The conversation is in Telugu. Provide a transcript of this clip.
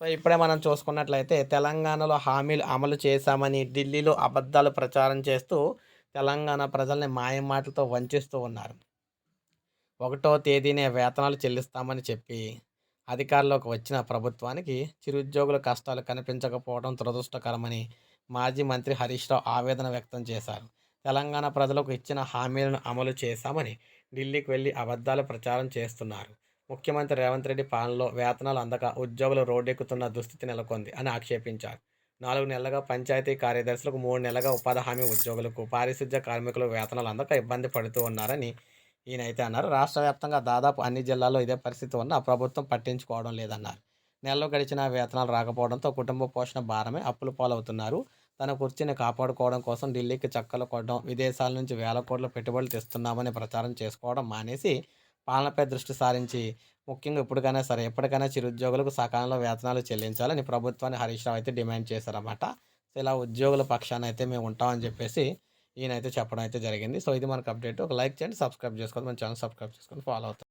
సో ఇప్పుడే మనం చూసుకున్నట్లయితే తెలంగాణలో హామీలు అమలు చేశామని ఢిల్లీలో అబద్ధాలు ప్రచారం చేస్తూ తెలంగాణ ప్రజల్ని మాయం మాటలతో వంచిస్తూ ఉన్నారు. ఒకటో తేదీనే వేతనాలు చెల్లిస్తామని చెప్పి అధికారంలోకి వచ్చిన ప్రభుత్వానికి చిరుద్యోగుల కష్టాలు కనిపించకపోవడం దురదృష్టకరమని మాజీ మంత్రి హరీష్ రావు ఆవేదన వ్యక్తం చేశారు. తెలంగాణ ప్రజలకు ఇచ్చిన హామీలను అమలు చేశామని ఢిల్లీకి వెళ్ళి అబద్ధాలు ప్రచారం చేస్తున్నారు. ముఖ్యమంత్రి రేవంత్ రెడ్డి పాలనలో వేతనాలు అందక ఉద్యోగులు రోడ్డెక్కుతున్న దుస్థితి నెలకొంది అని ఆక్షేపించారు. నాలుగు నెలలుగా పంచాయతీ కార్యదర్శులకు మూడు నెలలుగా ఉపాధి హామీ ఉద్యోగులకు పారిశుద్ధ్య కార్మికులు వేతనాలు అందక ఇబ్బంది పడుతూ ఉన్నారని ఈయన అయితే అన్నారు. రాష్ట్ర వ్యాప్తంగా దాదాపు అన్ని జిల్లాల్లో ఇదే పరిస్థితి ఉన్న ప్రభుత్వం పట్టించుకోవడం లేదన్నారు. నెలలో గడిచిన వేతనాలు రాకపోవడంతో కుటుంబ పోషణ భారమే అప్పుల పాలవుతున్నారు. తన కుర్చీని కాపాడుకోవడం కోసం ఢిల్లీకి చక్కలు కొట్టడం విదేశాల నుంచి వేల కోట్ల పెట్టుబడులు తెస్తున్నామని ప్రచారం చేసుకోవడం మానేసి పాలనపై దృష్టి సారించి ముఖ్యంగా ఇప్పటికైనా సరే ఎప్పటికైనా చిరుద్యోగులకు సకాలంలో వేతనాలు చెల్లించాలని ప్రభుత్వాన్ని హరీష్ రావు అయితే డిమాండ్ చేశారన్నమాట. సో ఇలా ఉద్యోగుల పక్షాన అయితే మేము ఉంటామని చెప్పేసి ఈయనైతే చెప్పడం అయితే జరిగింది. సో ఇది మనకు అప్డేట్. ఒక లైక్ చేయండి సబ్స్క్రైబ్ చేసుకోండి మన ఛానల్ సబ్స్క్రైబ్ చేసుకొని ఫాలో అవుతాం